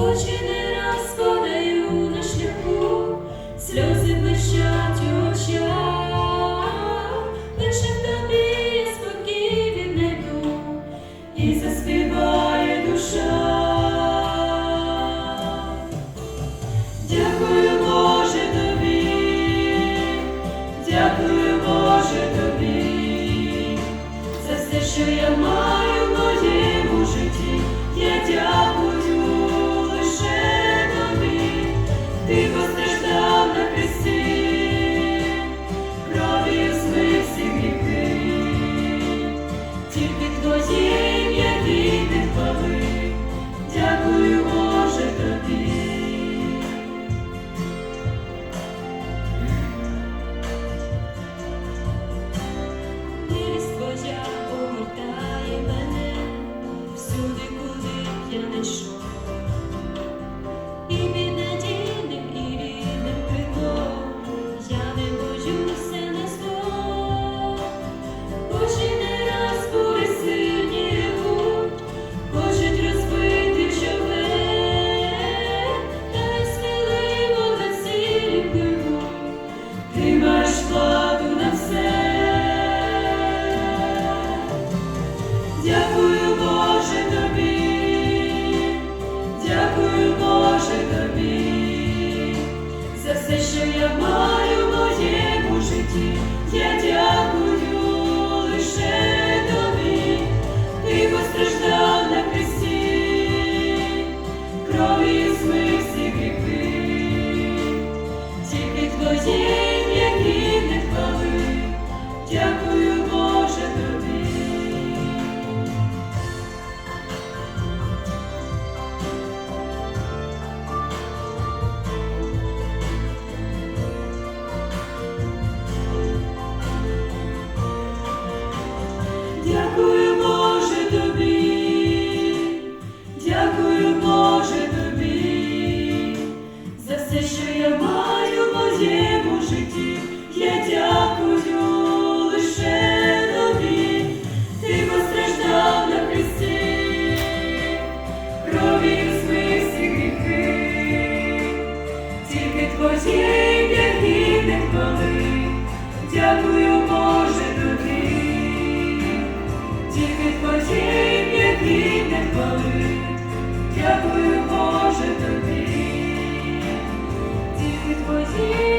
хоч не раз на шляху, сльози блищать очах, лише тобі спокій віднайду і заспіває душа. Дякую, Боже тобі, дякую, Боже тобі, за все, що я маю. Дякую. тобі, тільки твої.